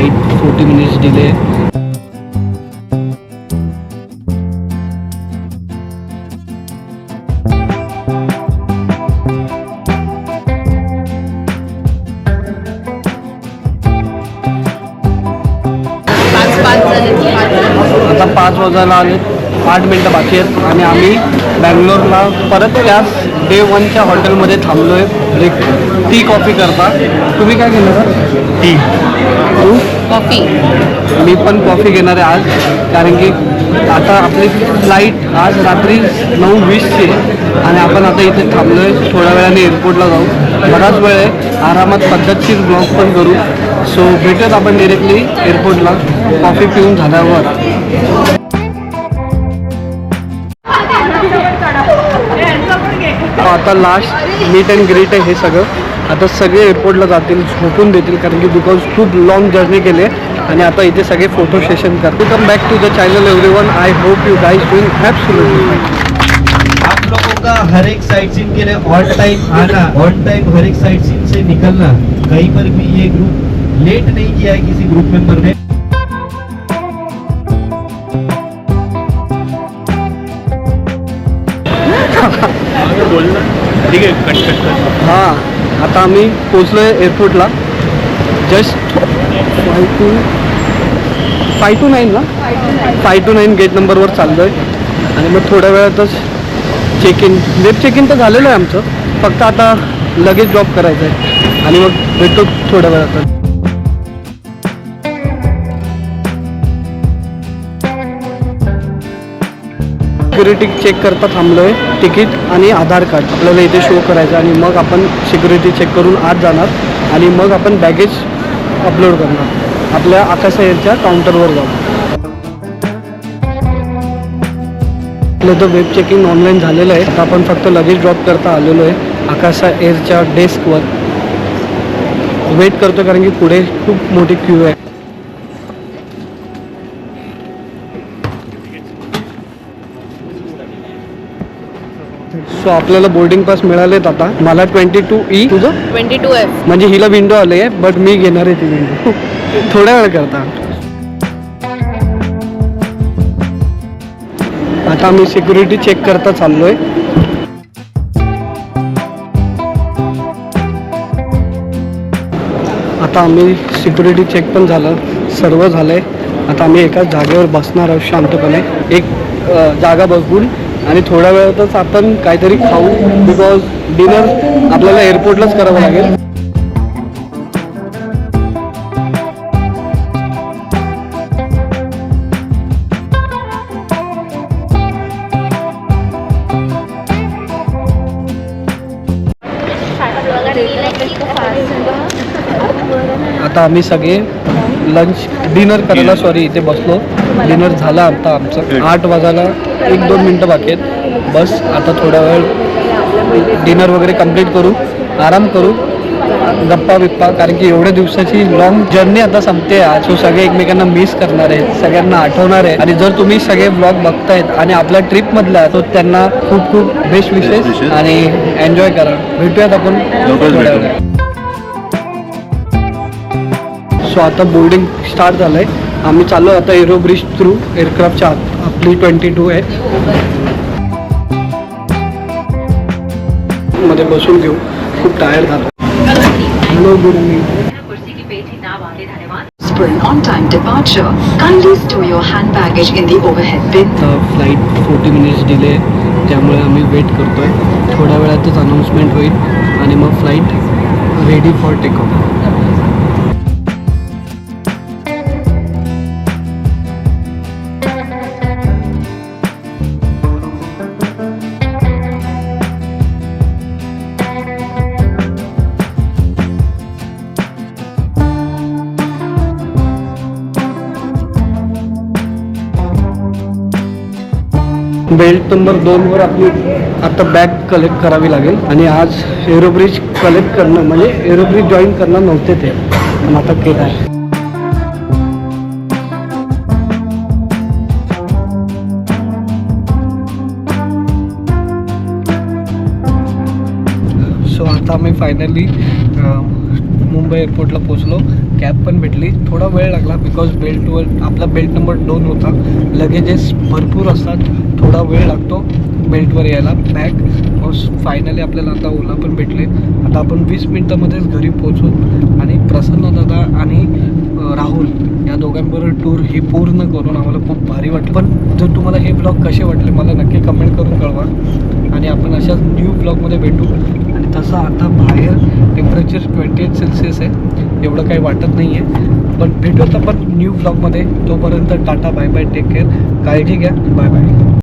Flight forty minutes delay आता पाच वाजायला आले. आठ मिनटं बाकी आहेत आणि आम्ही बँगलोरला परत त्याच डे वनच्या हॉटेलमध्ये थांबलो आहे टी कॉफी करता. तुम्ही काय घेणार टी. तू? कॉफी. मी पण कॉफी घेणार आहे आज. कारण की आता आपली फ्लाईट आज रात्री नऊ वीसची आहे. आणि आपण आता इथे थांबलो आहे थोड्या वेळाने एअरपोर्टला जाऊ. बराच वेळ आहे. आरामात पद्धतशीर ब्लॉग पण करू. सो भेटत आपण डिरेक्टली एअरपोर्टला. कॉफी पिऊन झाल्यावर. आता लास्ट मीट अँड ग्रीट हे सगळं. आता सगळे एअरपोर्टला जातील, झोपून देतील, कारण की बिकॉज़ खूप लॉंग जर्नी केली आहे. आणि आता इथे सगळे फ़ोटो सेशन करतो come back to the channel everyone I hope you guys doing absolutely आप लोगों का हर एक साइट सीन के लिए ऑन टाइम आना ऑन टाइम हर एक साइट सीन से निकलना, कहीं पर भी ये ग्रुप लेट नहीं किया है किसी ग्रुप मेंबर ने। ठीक आहे कट कट हां आता आम्ही पोचलो आहे एअरपोर्टला just five two five two nine ना? फाय टू नाईन गेट नंबरवर चाललो आहे आणि मग थोड्या वेळातच check in web check in तर झालेलं आहे आमचं. फक्त आता लगेच ड्रॉप करायचं आहे आणि मग भेटतो थोड्या वेळातच. सिक्युरिटी चेक करता थांबलो आहे तिकीट आणि आधार कार्ड आपल्याला इथे शो करायचं आणि मग आपण सिक्युरिटी चेक करून आत जाणार आणि मग आपण बॅगेज अपलोड करणार. आपल्या आकाश काउंटरवर जाऊ आपलं तर वेब चेकिंग ऑनलाईन झालेलं आहे. आता आपण फक्त लगेज ड्रॉप करता आलेलो आहे. आकाशा एअरच्या डेस्कवर वेट करतो कारण की पुढे खूप मोठी क्यू आहे. सो आपल्याला बोर्डिंग पास मिळालेत आता. मला ट्वेंटी टू ई तुझं? ट्वेंटी टू एफ म्हणजे हिला विंडो आली आहे बट मी घेणार आहे ती विंडो थोड्या वेळ करता. आता आम्ही सिक्युरिटी चेक करता चाललोय. आता आम्ही सिक्युरिटी चेक पण झालं सर्व झालंय. आता आम्ही एकाच जागेवर बसणार आहोत शांतपणे. एक जागा बघून आणि थोड्या वेळातच आपण काहीतरी खाऊ बिकॉज डिनर आपल्याला एअरपोर्टलाच करावं लागेल. आता आम्ही सगळे लंच डिनर करायला सॉरी इथे बसलो. डिनर झाला आता आमचं. आठ वाजायला एक दोन मिनटं बाकी आहेत. बस आता थोडा वेळ डिनर वगैरे कंप्लीट करू. आराम करू. गप्पा बिप्पा कारण की एवढ्या दिवसाची लॉंग जर्नी आता संपते आज. सो सगळे एकमेकांना मिस करणार आहेत. सगळ्यांना आठवणार आहे आणि जर तुम्ही सगळे ब्लॉग बघतायत आणि आपल्या ट्रिप मधला तो त्यांना खूप खूप बेस्ट विशेष आणि एन्जॉय करा. भेटूयात आपण थोड्या वेळात. सो आता बोर्डिंग स्टार्ट झालं आहे आम्ही चाललो आता एरो ब्रिज थ्रू एअरक्राफ्टच्या आपली ट्वेंटी टू आहे. मध्ये बसून घेऊ. खूप टायर्ड झालो. Hello good For an on-time departure, kindly store your hand baggage in the overhead bin. आता फ्लाईट फोर्टी मिनिट्स डिले त्यामुळे आम्ही वेट करतो आहे थोड्या वेळातच अनाऊन्समेंट होईल आणि मग flight ready for take off belt number दोनवर आपली आता बॅग कलेक्ट करावी लागेल. आणि आज एरोब्रिज कलेक्ट करणं म्हणजे एरोब्रिज जॉईन करणं नव्हते ते. पण आता केलं आहे. सो आता आम्ही फायनली मुंबई एअरपोर्टला पोचलो कॅब पण भेटली. थोडा वेळ लागला बिकॉज बेल्टवर आपला बेल्ट नंबर दोन होता. लगेजेस भरपूर असतात. थोडा वेळ लागतो बेल्टवर यायला. बॅग फायनली आपल्याला आता ओला पण भेटले. आता आपण वीस मिनटामध्येच घरी पोचू आणि प्रसन्न दादा आणि राहुल या दोघांबरोबर टूर ही पूर्ण करून आम्हाला खूप भारी वाटलं. पण जर तुम्हाला हे ब्लॉग कसे वाटले मला नक्की कमेंट करून कळवा. आणि आपण अशाच न्यू ब्लॉगमध्ये भेटू. आणि तसं आता बाहेर टेम्परेचर ट्वेंटी एट सेल्सिअस आहे. एवढं काही वाटत नाही आहे पण भेटूत आपण न्यू ब्लॉगमध्ये तोपर्यंत tata bye bye take care काळजी घ्या. Bye bye